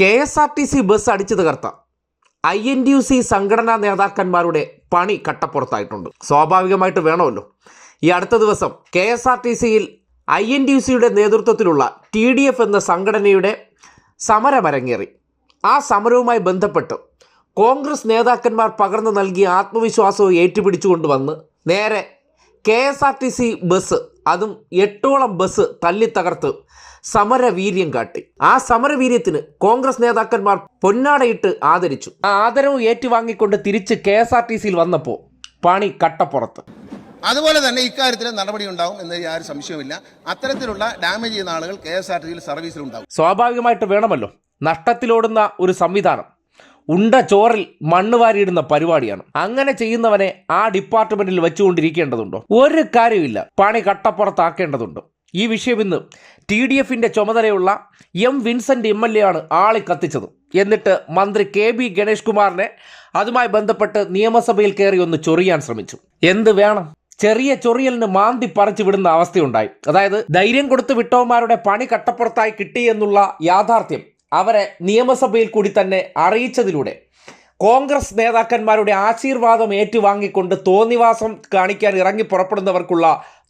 K S R T C bus അടിച്ചു തകർത്ത I N D U C സംഘടനാ നേതാക്കന്മാരുടെ പണി കട്ടപ്പുറത്തായിട്ടുണ്ട്. സ്വാഭാവികമായിട്ട് വേണമല്ലോ. ഈ അടുത്ത ദിവസം കെ എസ് ആർ ടി സിയിൽ ഐ എൻ ഡി യു സിയുടെ നേതൃത്വത്തിലുള്ള ടി ഡി എഫ് എന്ന സംഘടനയുടെ സമരമരങ്ങേറി. ആ സമരവുമായി ബന്ധപ്പെട്ട് കോൺഗ്രസ് നേതാക്കന്മാർ പകർന്നു നൽകിയ ആത്മവിശ്വാസവും ഏറ്റുപിടിച്ചുകൊണ്ട് വന്ന് നേരെ K S R T C bus അതും എട്ടോളം ബസ് തല്ലി സമരവീര്യം കാട്ടി. ആ സമരവീര്യത്തിന് കോൺഗ്രസ് നേതാക്കന്മാർ പൊന്നാടയിട്ട് ആദരിച്ചു. ആ ആദരവ് ഏറ്റുവാങ്ങിക്കൊണ്ട് തിരിച്ച് കെ എസ് ആർ ടി സിയിൽ വന്നപ്പോൾ പണി കട്ടപ്പുറത്ത്. അതുപോലെ തന്നെ ഇക്കാര്യത്തിൽ നടപടി ഉണ്ടാവും എന്ന് യാതൊരു സംശയവുമില്ല. അത്തരത്തിലുള്ള ഡാമേജ് ചെയ്യുന്ന ആളുകൾ കെ എസ് ആർ ടി സിയിൽ സർവീസിലുണ്ടാവും. സ്വാഭാവികമായിട്ട് വേണമല്ലോ. നഷ്ടത്തിലോടുന്ന ഒരു സംവിധാനം. ഉണ്ട ചോറിൽ മണ്ണ് വാരിയിടുന്ന പരിപാടിയാണ്. അങ്ങനെ ചെയ്യുന്നവനെ ആ ഡിപ്പാർട്ട്മെന്റിൽ വെച്ചുകൊണ്ടിരിക്കേണ്ടതുണ്ടോ? ഒരു കാര്യമില്ല പണി കട്ടപ്പുറത്താക്കേണ്ടതുണ്ട്. ഈ വിഷയം ഇന്ന് ടി ഡി എഫിന്റെ ചുമതലയുള്ള M Vincent M L A ആണ് ആളെ കത്തിച്ചത്. എന്നിട്ട് മന്ത്രി കെ ബി ഗണേഷ് കുമാറിനെ അതുമായി ബന്ധപ്പെട്ട് നിയമസഭയിൽ കയറി ഒന്ന് ചൊറിയാൻ ശ്രമിച്ചു. എന്ത് വേണം? ചെറിയ ചൊറിയലിന് മാന്തി പറിച്ചു വിടുന്ന അവസ്ഥയുണ്ടായി. അതായത് ധൈര്യം കൊടുത്ത് വിട്ടവന്മാരുടെ പണി കട്ടപ്പുറത്തായി കിട്ടി എന്നുള്ള യാഥാർത്ഥ്യം അവരെ നിയമസഭയിൽ കൂടി തന്നെ അറിയിച്ചതിലൂടെ കോൺഗ്രസ് നേതാക്കന്മാരുടെ ആശീർവാദം ഏറ്റുവാങ്ങിക്കൊണ്ട് തോന്നിവാസം കാണിക്കാൻ ഇറങ്ങി പുറപ്പെടുന്നവർക്കുള്ള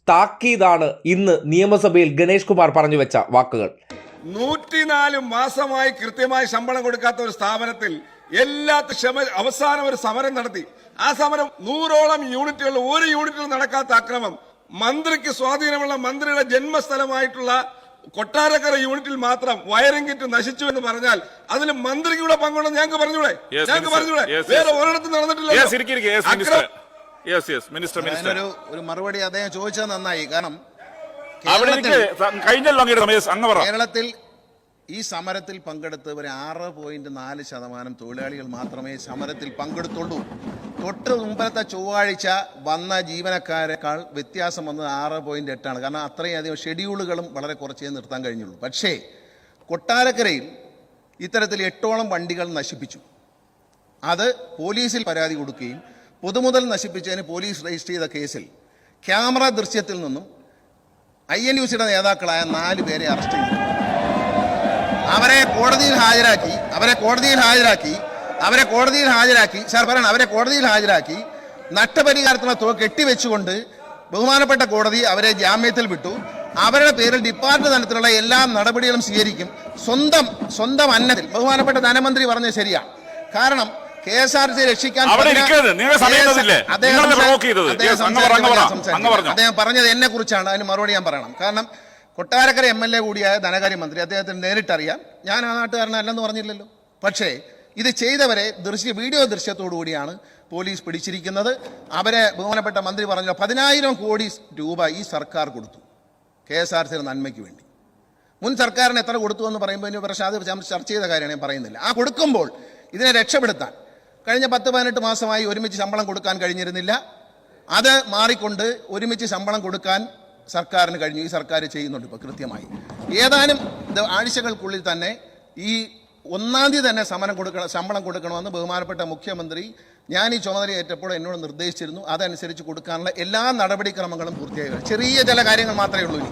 താക്കീതാണ് ഇന്ന് നിയമസഭയിൽ ഗണേഷ് കുമാർ പറഞ്ഞു വെച്ച വാക്കുകൾ. നൂറ്റിനാല് മാസമായി കൃത്യമായി ശമ്പളം കൊടുക്കാത്ത ഒരു സ്ഥാപനത്തിൽ എല്ലാ ക്ഷമ അവസാനം ഒരു സമരം നടത്തി. ആ സമരം നൂറോളം യൂണിറ്റുകൾ ഒരു യൂണിറ്റിൽ നടക്കാത്ത അക്രമം. മന്ത്രിക്ക് സ്വാധീനമുള്ള മന്ത്രിയുടെ ജന്മസ്ഥലമായിട്ടുള്ള കൊട്ടാരക്കര യൂണിറ്റിൽ മാത്രം വയറിംഗ് കിറ്റ് നശിച്ചു എന്ന് പറഞ്ഞാൽ അതിൽ മന്ത്രിക്ക് കൂടെ പങ്കുണ്ടെന്ന് ഞങ്ങൾക്ക് പറഞ്ഞൂടെ ഞങ്ങൾക്ക് പറഞ്ഞൂടെ. വേറെ ഒരിടത്തും നടന്നിട്ടില്ല യെസ് യെസ് മിനിസ്റ്റർ മിനിസ്റ്റർ അതിനൊരു ഒരു മറുപടി അദ്ദേഹം ചോദിച്ചത് നന്നായി. കാരണം അവിടെ കേരളത്തിൽ കഴിഞ്ഞല്ലോ അങ്ങയുടെ സമയം അങ്ങ് പറ. കേരളത്തിൽ ഈ സമരത്തിൽ പങ്കെടുത്തവർ ആറ് പോയിന്റ് നാല് ശതമാനം തൊഴിലാളികൾ മാത്രമേ സമരത്തിൽ പങ്കെടുത്തുള്ളൂ. തൊട്ട് മുമ്പത്തെ ചൊവ്വാഴ്ച വന്ന ജീവനക്കാരെക്കാൾ വ്യത്യാസം വന്നത് ആറ് പോയിന്റ് എട്ടാണ്. കാരണം അത്രയും അധികം ഷെഡ്യൂളുകളും വളരെ കുറച്ചേ നിർത്താൻ കഴിഞ്ഞുള്ളൂ. പക്ഷേ കൊട്ടാരക്കരയിൽ ഇത്തരത്തിൽ എട്ടോളം വണ്ടികൾ നശിപ്പിച്ചു. അത് പോലീസിൽ പരാതി കൊടുക്കുകയും പൊതുമുതൽ നശിപ്പിച്ചതിന് പോലീസ് രജിസ്റ്റർ ചെയ്ത കേസിൽ ക്യാമറ ദൃശ്യത്തിൽ നിന്നും ഐ എൻ യു സിയുടെ നേതാക്കളായ നാല് പേരെ അറസ്റ്റ് ചെയ്തു. അവരെ കോടതിയിൽ ഹാജരാക്കി അവരെ കോടതിയിൽ ഹാജരാക്കി അവരെ കോടതിയിൽ ഹാജരാക്കി സാർ പറയണം അവരെ കോടതിയിൽ ഹാജരാക്കി നഷ്ടപരിഹാരത്തിനുള്ള തുക കെട്ടിവെച്ചുകൊണ്ട് ബഹുമാനപ്പെട്ട കോടതി അവരെ ജാമ്യത്തിൽ വിട്ടു. അവരുടെ പേരിൽ ഡിപ്പാർട്ട്മെന്റ് തലത്തിലുള്ള എല്ലാ നടപടികളും സ്വീകരിക്കും. സ്വന്തം സ്വന്തം അന്നത്തിൽ. ബഹുമാനപ്പെട്ട ധനമന്ത്രി പറഞ്ഞത് ശരിയാണ് കാരണം കെ എസ് ആർ സി രക്ഷിക്കാൻ? അദ്ദേഹം പറഞ്ഞത് എന്നെ കുറിച്ചാണ്. അതിന് മറുപടി ഞാൻ പറയണം. കാരണം കൊട്ടാരക്കര എം എൽ എ കൂടിയായ ധനകാര്യമന്ത്രി അദ്ദേഹത്തിന് നേരിട്ടറിയാം. ഞാൻ ആ നാട്ടുകാരനല്ലെന്ന് പറഞ്ഞില്ലല്ലോ. പക്ഷേ ഇത് ചെയ്തവരെ ദൃശ്യ വീഡിയോ ദൃശ്യത്തോടു കൂടിയാണ് പോലീസ് പിടിച്ചിരിക്കുന്നത്. അവരെ ബഹുമാനപ്പെട്ട മന്ത്രി പറഞ്ഞു പതിനായിരം കോടി രൂപ ഈ സർക്കാർ കൊടുത്തു കെ എസ് ആർ സിയുടെ നന്മയ്ക്ക് വേണ്ടി. മുൻ സർക്കാരിന് എത്ര കൊടുത്തു എന്ന് പറയുമ്പോൾ ഇനി പക്ഷേ അത് ചർച്ച ചെയ്ത കാര്യമാണ് ഞാൻ പറയുന്നില്ല. ആ കൊടുക്കുമ്പോൾ ഇതിനെ രക്ഷപ്പെടുത്താൻ കഴിഞ്ഞ പത്ത് പതിനെട്ട് മാസമായി ഒരുമിച്ച് ശമ്പളം കൊടുക്കാൻ കഴിഞ്ഞിരുന്നില്ല. അത് മാറിക്കൊണ്ട് ഒരുമിച്ച് ശമ്പളം കൊടുക്കാൻ സർക്കാരിന് കഴിഞ്ഞു. ഈ സർക്കാർ ചെയ്യുന്നുണ്ട് ഇപ്പോൾ കൃത്യമായി. ഏതാനും ആഴ്ചകൾക്കുള്ളിൽ തന്നെ ഈ ഒന്നാം തീയതി തന്നെ സമരം കൊടുക്കണം ശമ്പളം കൊടുക്കണമെന്ന് ബഹുമാനപ്പെട്ട മുഖ്യമന്ത്രി ഞാൻ ഈ ചുമതല ഏറ്റപ്പോൾ എന്നോട് നിർദ്ദേശിച്ചിരുന്നു. അതനുസരിച്ച് കൊടുക്കാനുള്ള എല്ലാ നടപടിക്രമങ്ങളും പൂർത്തിയായി. ചെറിയ ചില കാര്യങ്ങൾ മാത്രമേ ഉള്ളൂ ഇനി.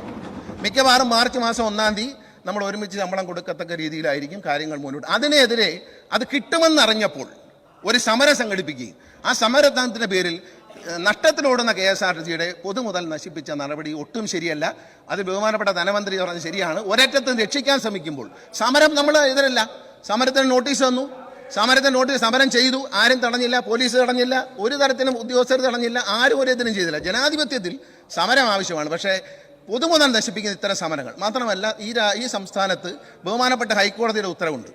മിക്കവാറും മാർച്ച് മാസം ഒന്നാം തീയതി നമ്മൾ ഒരുമിച്ച് ശമ്പളം കൊടുക്കത്തക്ക രീതിയിലായിരിക്കും കാര്യങ്ങൾ മുന്നോട്ട്. അതിനെതിരെ അത് കിട്ടുമെന്നറിഞ്ഞപ്പോൾ ഒരു സമരം സംഘടിപ്പിക്കുകയും. ആ സമരത്തിന്റെ പേരിൽ നഷ്ടത്തിലോടുന്ന കെ എസ് ആർ ടി സിയുടെ പൊതുമുതൽ നശിപ്പിച്ച നടപടി ഒട്ടും ശരിയല്ല. അത് ബഹുമാനപ്പെട്ട ധനമന്ത്രി പറഞ്ഞത് ശരിയാണ്. ഒരറ്റത്ത് രക്ഷിക്കാൻ ശ്രമിക്കുമ്പോൾ സമരം നമ്മൾ എതിരല്ല. സമരത്തിന് നോട്ടീസ് തന്നു. സമരത്തിന് നോട്ടീസ് സമരം ചെയ്തു. ആരും തടഞ്ഞില്ല പോലീസ് തടഞ്ഞില്ല ഒരു തരത്തിലും ഉദ്യോഗസ്ഥർ തടഞ്ഞില്ല ആരും ഒരു ഇതിനും ചെയ്തില്ല. ജനാധിപത്യത്തിൽ സമരം ആവശ്യമാണ്. പക്ഷേ പൊതുമുതൽ നശിപ്പിക്കുന്ന ഇത്തരം സമരങ്ങൾ. മാത്രമല്ല ഈ ഈ സംസ്ഥാനത്ത് ബഹുമാനപ്പെട്ട ഹൈക്കോടതിയുടെ ഉത്തരവുണ്ട്.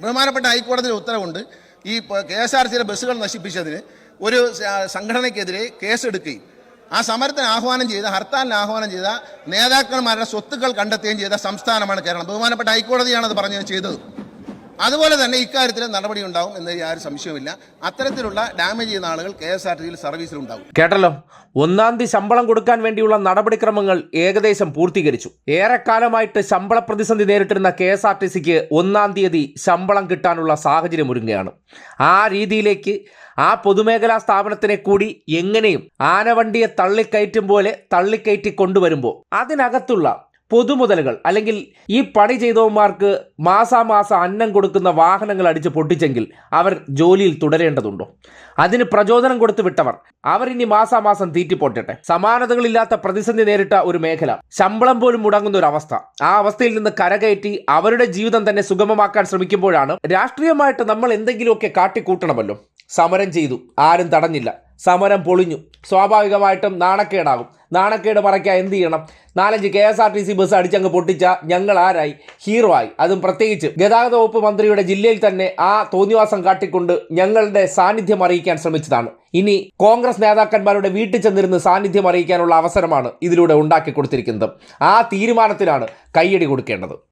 ബഹുമാനപ്പെട്ട ഹൈക്കോടതിയുടെ ഉത്തരവുണ്ട്. ഈ കെ എസ് ആർ സിയിലെ ബസ്സുകൾ നശിപ്പിച്ചതിന് ഒരു സംഘടനയ്ക്കെതിരെ കേസെടുക്കുകയും ആ സമരത്തിന് ആഹ്വാനം ചെയ്ത ഹർത്താലിന് ആഹ്വാനം ചെയ്ത നേതാക്കന്മാരുടെ സ്വത്തുക്കൾ കണ്ടെത്തുകയും ചെയ്ത സംസ്ഥാനമാണ് കേരളം. ബഹുമാനപ്പെട്ട ഹൈക്കോടതിയാണ് അത് പറഞ്ഞത് ചെയ്തത്. അതുപോലെ തന്നെ ഇക്കാര്യത്തിൽ നടപടി ഉണ്ടാവും എന്ന് യാതൊരു സംശയമില്ല അത്തരത്തിലുള്ള ഡാമേജ് ചെയ്യുന്ന ആളുകൾ കെ എസ് ആർ ടി സർവീസിലുണ്ടാവും. കേട്ടല്ലോ? ഒന്നാം തീയതി ശമ്പളം കൊടുക്കാൻ വേണ്ടിയുള്ള നടപടിക്രമങ്ങൾ ഏകദേശം പൂർത്തീകരിച്ചു. ഏറെക്കാലമായിട്ട് ശമ്പള പ്രതിസന്ധി നേരിട്ടിരുന്ന കെ എസ് ആർ ടി സിക്ക് ഒന്നാം തീയതി ശമ്പളം കിട്ടാനുള്ള സാഹചര്യം ഒരുങ്ങുകയാണ്. ആ രീതിയിലേക്ക് ആ പൊതുമേഖലാ സ്ഥാപനത്തിനെ കൂടി എങ്ങനെയും ആനവണ്ടിയെ തള്ളിക്കയറ്റും പോലെ തള്ളിക്കയറ്റി കൊണ്ടുവരുമ്പോൾ അതിനകത്തുള്ള പൊതുമുതലുകൾ അല്ലെങ്കിൽ ഈ പണി ചെയ്തവന്മാർക്ക് മാസാമാസം അന്നം കൊടുക്കുന്ന വാഹനങ്ങൾ അടിച്ച് പൊട്ടിച്ചെങ്കിൽ അവർ ജോലിയിൽ തുടരേണ്ടതുണ്ടോ? അതിന് പ്രചോദനം കൊടുത്തു വിട്ടവർ അവർ ഇനി മാസാമാസം തീറ്റിപ്പോട്ടട്ടെ സമാനതകളില്ലാത്ത പ്രതിസന്ധി നേരിട്ട ഒരു മേഖല ശമ്പളം പോലും മുടങ്ങുന്ന ഒരു അവസ്ഥ. ആ അവസ്ഥയിൽ നിന്ന് കരകയറ്റി അവരുടെ ജീവിതം തന്നെ സുഗമമാക്കാൻ ശ്രമിക്കുമ്പോഴാണ് രാഷ്ട്രീയമായിട്ട് നമ്മൾ എന്തെങ്കിലുമൊക്കെ കാട്ടിക്കൂട്ടണമല്ലോ. സമരം ചെയ്തു. ആരും തടഞ്ഞില്ല. സമരം പൊളിഞ്ഞു. സ്വാഭാവികമായിട്ടും നാണക്കേടാകും. നാണക്കേട് മറയ്ക്കാൻ എന്ത് ചെയ്യണം? നാലഞ്ച് K S R T C bus അടിച്ചങ്ങ് പൊട്ടിച്ച ഞങ്ങൾ ആരായി? ഹീറോ ആയി അതും പ്രത്യേകിച്ച് ഗതാഗത വകുപ്പ് മന്ത്രിയുടെ ജില്ലയിൽ തന്നെ ആ തോന്നിവാസം കാട്ടിക്കൊണ്ട് ഞങ്ങളുടെ സാന്നിധ്യം അറിയിക്കാൻ ശ്രമിച്ചതാണ്. ഇനി കോൺഗ്രസ് നേതാക്കന്മാരുടെ വീട്ടിൽ ചെന്നിരുന്ന് സാന്നിധ്യം അറിയിക്കാനുള്ള അവസരമാണ് ഇതിലൂടെ ഉണ്ടാക്കി കൊടുത്തിരിക്കുന്നത്. ആ തീരുമാനത്തിലാണ് കയ്യടി കൊടുക്കേണ്ടത്.